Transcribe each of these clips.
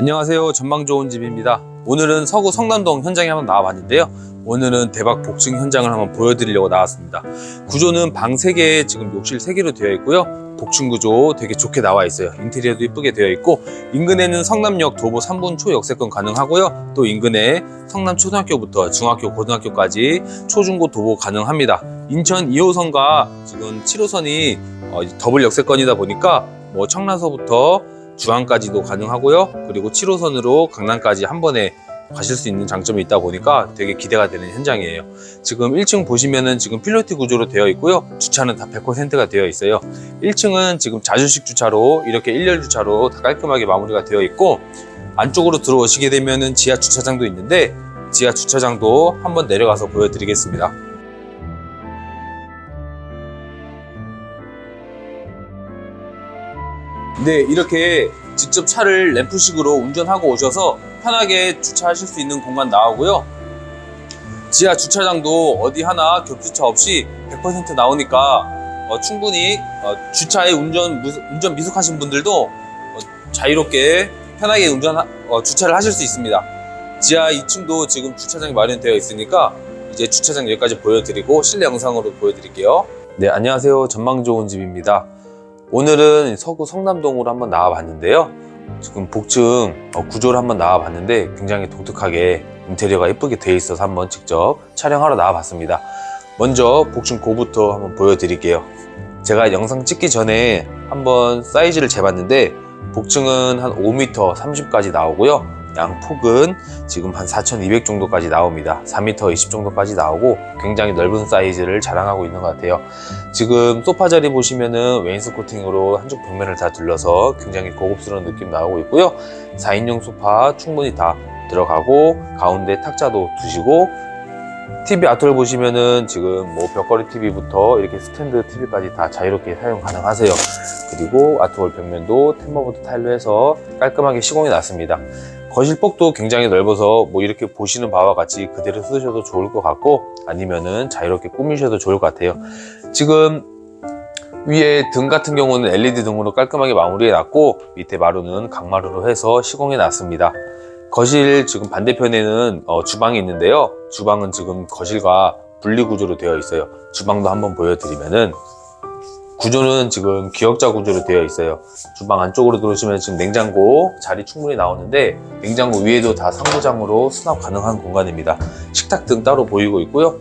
안녕하세요. 전망 좋은 집입니다. 오늘은 서구 성남동 현장에 한번 나와봤는데요. 오늘은 대박 복층 현장을 한번 보여드리려고 나왔습니다. 구조는 방 3개, 지금 욕실 3개로 되어 있고요. 복층 구조 되게 좋게 나와 있어요. 인테리어도 이쁘게 되어 있고 인근에는 성남역 도보 3분 초역세권 가능하고요. 또 인근에 성남 초등학교부터 중학교, 고등학교까지 초중고 도보 가능합니다. 인천 2호선과 지금 7호선이 어, 더블 역세권이다 보니까 뭐 청라서부터 주항까지도 가능하고요. 그리고 7호선으로 강남까지 한 번에 가실 수 있는 장점이 있다 보니까 되게 기대가 되는 현장이에요. 지금 1층 보시면은 지금 필로티 구조로 되어 있고요. 주차는 다 100%가 되어 있어요. 1층은 지금 자주식 주차로 이렇게 1열 주차로 다 깔끔하게 마무리가 되어 있고 안쪽으로 들어오시게 되면은 지하 주차장도 있는데 지하 주차장도 한번 내려가서 보여드리겠습니다. 네, 이렇게 직접 차를 램프식으로 운전하고 오셔서 편하게 주차하실 수 있는 공간 나오고요. 지하 주차장도 어디 하나 겹주차 없이 100% 나오니까 어, 충분히 어, 주차에 운전, 무- 운전 미숙하신 분들도 어, 자유롭게 편하게 운전 어, 주차를 하실 수 있습니다. 지하 2층도 지금 주차장이 마련되어 있으니까 이제 주차장 여기까지 보여드리고 실내 영상으로 보여드릴게요. 네, 안녕하세요. 전망 좋은 집입니다. 오늘은 서구 성남동으로 한번 나와봤는데요. 지금 복층 어, 구조를 한번 나와봤는데 굉장히 독특하게 인테리어가 예쁘게 되어 있어서 한번 직접 촬영하러 나와봤습니다. 먼저 복층 고부터 한번 보여드릴게요. 제가 영상 찍기 전에 한번 사이즈를 재봤는데 복층은 한 5m 30까지 나오고요. 양폭은 지금 한 4,200 정도까지 나옵니다. 4m 20 정도까지 나오고 굉장히 넓은 사이즈를 자랑하고 있는 것 같아요. 지금 소파 자리 보시면은 웨인스 코팅으로 한쪽 벽면을 다 둘러서 굉장히 고급스러운 느낌 나오고 있고요. 4인용 소파 충분히 다 들어가고 가운데 탁자도 두시고 TV 아트를 보시면은 지금 뭐 벽걸이 TV부터 이렇게 스탠드 TV까지 다 자유롭게 사용 가능하세요. 그리고 아트월 벽면도 템버보드 타일로 해서 깔끔하게 시공이 났습니다. 거실폭도 굉장히 넓어서 뭐 이렇게 보시는 바와 같이 그대로 쓰셔도 좋을 것 같고 아니면은 자유롭게 꾸미셔도 좋을 것 같아요. 지금 위에 등 같은 경우는 LED 등으로 깔끔하게 마무리해 놨고 밑에 마루는 강마루로 해서 시공해 놨습니다. 거실 지금 반대편에는 어, 주방이 있는데요. 주방은 지금 거실과 분리 구조로 되어 있어요. 주방도 한번 보여드리면은 구조는 지금 기역자 구조로 되어 있어요. 주방 안쪽으로 들어오시면 지금 냉장고 자리 충분히 나오는데 냉장고 위에도 다 상부장으로 수납 가능한 공간입니다. 식탁 등 따로 보이고 있고요.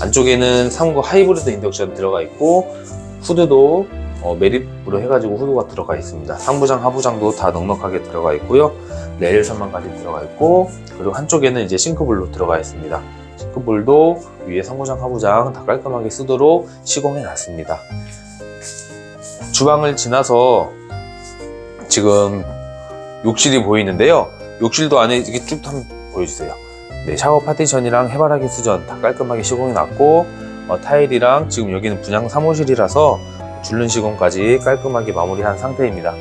안쪽에는 3구 하이브리드 인덕션 들어가 있고 후드도 어, 매립으로 해가지고 후드가 들어가 있습니다. 상부장, 하부장도 다 넉넉하게 들어가 있고요. 레일 선반까지 들어가 있고 그리고 한쪽에는 이제 싱크볼로 들어가 있습니다. 싱크볼도 위에 상부장, 하부장 다 깔끔하게 쓰도록 시공해 놨습니다. 주방을 지나서 지금 욕실이 보이는데요. 욕실도 안에 이렇게 쭉 한번 보여주세요. 네, 샤워 파티션이랑 해바라기 수전 다 깔끔하게 시공해 놨고 어, 타일이랑 지금 여기는 분양 사무실이라서 줄눈 시공까지 깔끔하게 마무리한 상태입니다.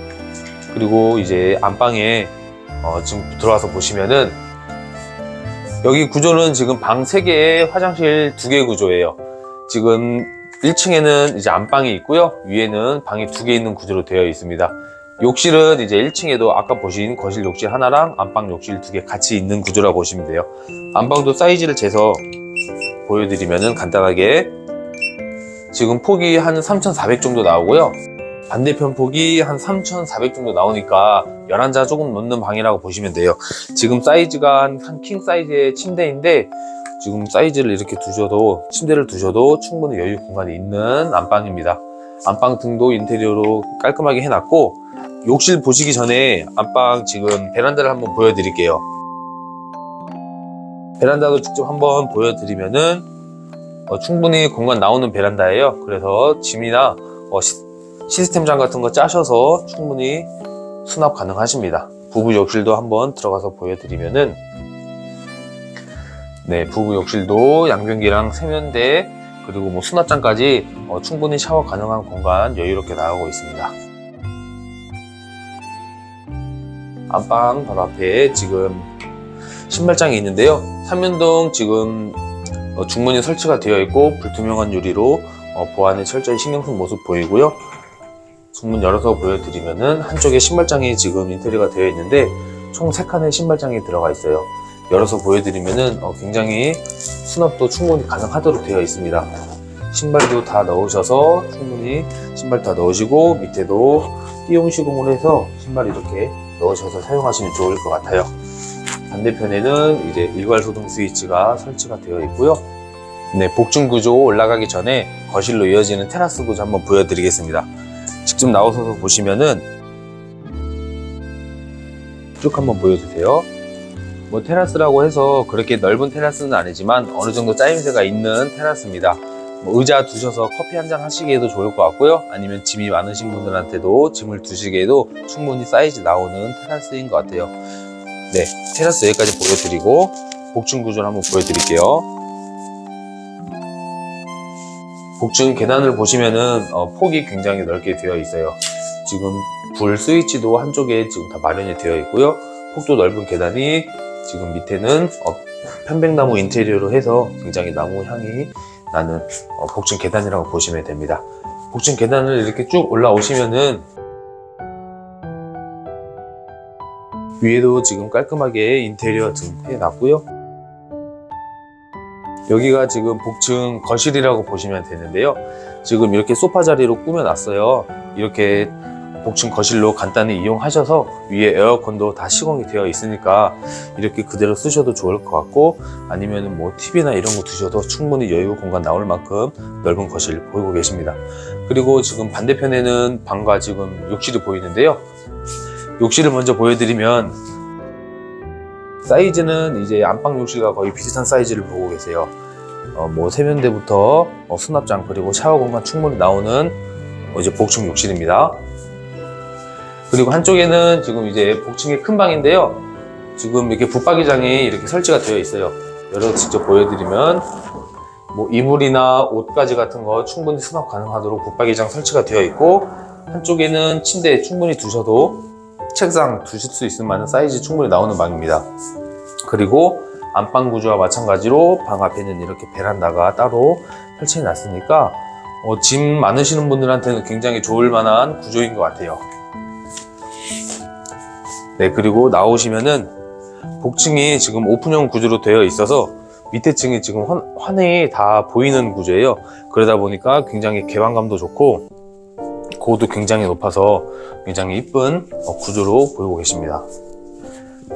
그리고 이제 안방에 어, 지금 들어와서 보시면은 여기 구조는 지금 방 3개에 화장실 2개 구조예요. 지금 1층에는 이제 안방이 있고요. 위에는 방이 2개 있는 구조로 되어 있습니다. 욕실은 이제 1층에도 아까 보신 거실 욕실 하나랑 안방 욕실 2개 같이 있는 구조라 보시면 돼요. 안방도 사이즈를 재서 보여드리면은 간단하게 지금 폭이 한 3,400 정도 나오고요. 반대편 폭이 한 3,400 정도 나오니까 11자 조금 넘는 방이라고 보시면 돼요. 지금 사이즈가 한 킹 사이즈의 침대인데 지금 사이즈를 이렇게 두셔도 침대를 두셔도 충분히 여유 공간이 있는 안방입니다. 안방 등도 인테리어로 깔끔하게 해놨고 욕실 보시기 전에 안방 지금 베란다를 한번 보여드릴게요. 베란다도 직접 한번 보여드리면은 어, 충분히 공간 나오는 베란다예요. 그래서 짐이나 어, 시, 시스템장 같은 거 짜셔서 충분히 수납 가능하십니다. 부부 욕실도 한번 들어가서 보여드리면은 네 부부 욕실도 양변기랑 세면대 그리고 뭐 수납장까지 어, 충분히 샤워 가능한 공간 여유롭게 나오고 있습니다. 안방 바로 앞에 지금 신발장이 있는데요. 삼연동 지금 어, 중문이 설치가 되어 있고 불투명한 유리로 어, 보안에 철저히 신경 쓴 모습 보이고요. 중문 열어서 보여드리면은 한쪽에 신발장이 지금 인테리어가 되어 있는데 총 3칸의 신발장이 들어가 있어요. 열어서 보여드리면은 어, 굉장히 수납도 충분히 가능하도록 되어 있습니다. 신발도 다 넣으셔서 충분히 신발 다 넣으시고 밑에도 띄움 시공을 해서 신발 이렇게 넣으셔서 사용하시면 좋을 것 같아요. 반대편에는 이제 일괄 소등 스위치가 설치가 되어 있고요. 네, 복층 구조 올라가기 전에 거실로 이어지는 테라스 구조 한번 보여드리겠습니다. 직접 나오셔서 보시면은 쭉 한번 보여주세요. 뭐 테라스라고 해서 그렇게 넓은 테라스는 아니지만 어느 정도 짜임새가 있는 테라스입니다. 뭐 의자 두셔서 커피 한 잔 하시기에도 좋을 것 같고요. 아니면 짐이 많으신 분들한테도 짐을 두시기에도 충분히 사이즈 나오는 테라스인 것 같아요. 네, 테라스 여기까지 보여드리고 복층 구조를 한번 보여드릴게요. 복층 계단을 보시면은 어, 폭이 굉장히 넓게 되어 있어요. 지금 불 스위치도 한쪽에 지금 다 마련이 되어 있고요. 폭도 넓은 계단이 지금 밑에는 어, 편백나무 인테리어로 해서 굉장히 나무 향이 나는 어, 복층 계단이라고 보시면 됩니다. 복층 계단을 이렇게 쭉 올라오시면은 위에도 지금 깔끔하게 인테리어 등 해놨고요. 여기가 지금 복층 거실이라고 보시면 되는데요. 지금 이렇게 소파 자리로 꾸며놨어요. 이렇게 복층 거실로 간단히 이용하셔서 위에 에어컨도 다 시공이 되어 있으니까 이렇게 그대로 쓰셔도 좋을 것 같고 아니면 뭐 TV나 이런 거 두셔도 충분히 여유 공간 나올 만큼 넓은 거실 보이고 계십니다. 그리고 지금 반대편에는 방과 지금 욕실이 보이는데요. 욕실을 먼저 보여드리면 사이즈는 이제 안방 욕실과 거의 비슷한 사이즈를 보고 계세요. 어, 뭐 세면대부터 어, 수납장 그리고 샤워 공간 충분히 나오는 어, 이제 복층 욕실입니다. 그리고 한쪽에는 지금 이제 복층의 큰 방인데요. 지금 이렇게 붙박이장이 이렇게 설치가 되어 있어요. 열어서 직접 보여드리면 뭐 이불이나 옷가지 같은 거 충분히 수납 가능하도록 붙박이장 설치가 되어 있고 한쪽에는 침대 충분히 두셔도 책상 두실 수 있을 만한 사이즈 충분히 나오는 방입니다. 그리고 안방 구조와 마찬가지로 방 앞에는 이렇게 베란다가 따로 설치해 놨으니까 어, 짐 많으시는 분들한테는 굉장히 좋을 만한 구조인 것 같아요. 네, 그리고 나오시면은 복층이 지금 오픈형 구조로 되어 있어서 밑에 층이 지금 환, 환히 다 보이는 구조예요. 그러다 보니까 굉장히 개방감도 좋고 고도 굉장히 높아서 굉장히 이쁜 어, 구조로 보이고 계십니다.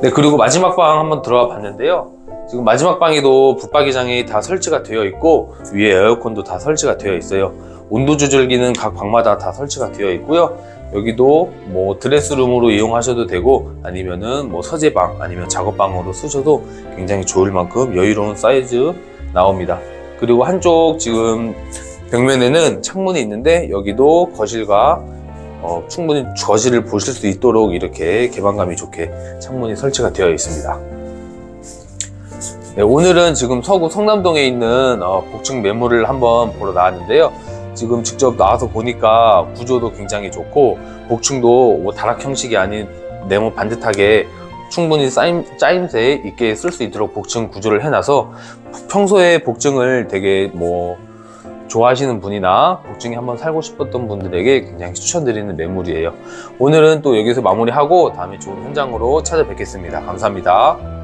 네, 그리고 마지막 방 한번 들어가 봤는데요. 지금 마지막 방에도 붙박이장이 다 설치가 되어 있고 위에 에어컨도 다 설치가 되어 있어요. 온도 조절기는 각 방마다 다 설치가 되어 있고요. 여기도 뭐 드레스룸으로 이용하셔도 되고 아니면은 뭐 서재방 아니면 작업방으로 쓰셔도 굉장히 좋을 만큼 여유로운 사이즈 나옵니다. 그리고 한쪽 지금 벽면에는 창문이 있는데 여기도 거실과 어, 충분히 거실을 보실 수 있도록 이렇게 개방감이 좋게 창문이 설치가 되어 있습니다. 네, 오늘은 지금 서구 성남동에 있는 어, 복층 매물을 한번 보러 나왔는데요. 지금 직접 나와서 보니까 구조도 굉장히 좋고 복층도 뭐 다락 형식이 아닌 네모 반듯하게 충분히 쌓임, 짜임새 있게 쓸 수 있도록 복층 구조를 해놔서 평소에 복층을 되게 뭐 좋아하시는 분이나 복층에 한번 살고 싶었던 분들에게 굉장히 추천드리는 매물이에요. 오늘은 또 여기서 마무리하고 다음에 좋은 현장으로 찾아뵙겠습니다. 감사합니다.